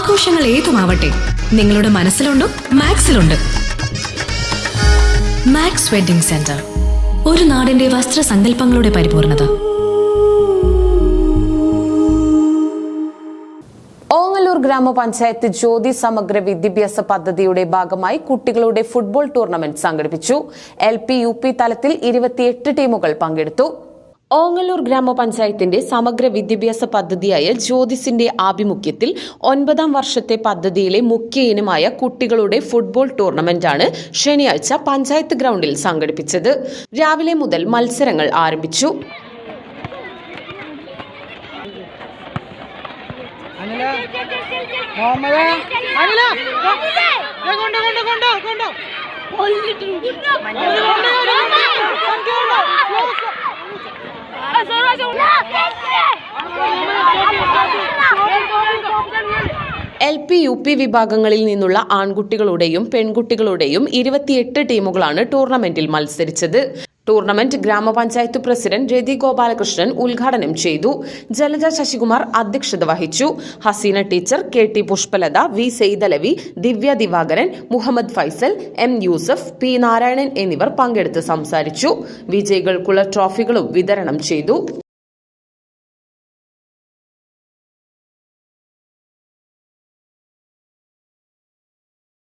ആഘോഷങ്ങൾ ഏതുമാവട്ടെ നിങ്ങളുടെ മനസ്സിലുണ്ടോ മാക്സിലുണ്ട്. മാക്സ് വെഡിംഗ് സെന്റർ ഒരു നാടിന്റെ വസ്ത്രസങ്കല്പങ്ങളുടെ പരിപൂർണത. ഓങ്ങല്ലൂർ ഗ്രാമപഞ്ചായത്ത് ജ്യോതി സമഗ്ര വിദ്യാഭ്യാസ പദ്ധതിയുടെ ഭാഗമായി കുട്ടികളുടെ ഫുട്ബോൾ ടൂർണമെന്റ് സംഘടിപ്പിച്ചു. എൽ പി യു പി തലത്തിൽ ഇരുപത്തിയെട്ട് ടീമുകൾ പങ്കെടുത്തു. ഓങ്ങല്ലൂർ ഗ്രാമപഞ്ചായത്തിന്റെ സമഗ്ര വിദ്യാഭ്യാസ പദ്ധതിയായ ജ്യോതിസിന്റെ ആഭിമുഖ്യത്തിൽ ഒൻപതാം വർഷത്തെ പദ്ധതിയിലെ മുഖ്യ ഇനമായ കുട്ടികളുടെ ഫുട്ബോൾ ടൂർണമെന്റാണ് ശനിയാഴ്ച പഞ്ചായത്ത് ഗ്രൗണ്ടിൽ സംഘടിപ്പിച്ചത്. രാവിലെ മുതൽ മത്സരങ്ങൾ ആരംഭിച്ചു. കൊണ്ട് എൽ പി യു പി വിഭാഗങ്ങളിൽ നിന്നുള്ള ആൺകുട്ടികളുടെയും പെൺകുട്ടികളുടെയും ഇരുപത്തിയെട്ട് ടീമുകളാണ് ടൂർണമെന്റിൽ മത്സരിച്ചത്. ടൂർണമെന്റ് ഗ്രാമപഞ്ചായത്ത് പ്രസിഡന്റ് രതി ഗോപാലകൃഷ്ണൻ ഉദ്ഘാടനം ചെയ്തു. ജലജ ശശികുമാർ അധ്യക്ഷത വഹിച്ചു. Haseena teacher K T Pushpalatha V Saithalavi Divya Divakaran Muhammad Faisal M Yusuf P Narayanan എന്നിവർ പങ്കെടുത്ത് സംസാരിച്ചു. വിജയികൾക്കുള്ള ട്രോഫികളും വിതരണം ചെയ്തു.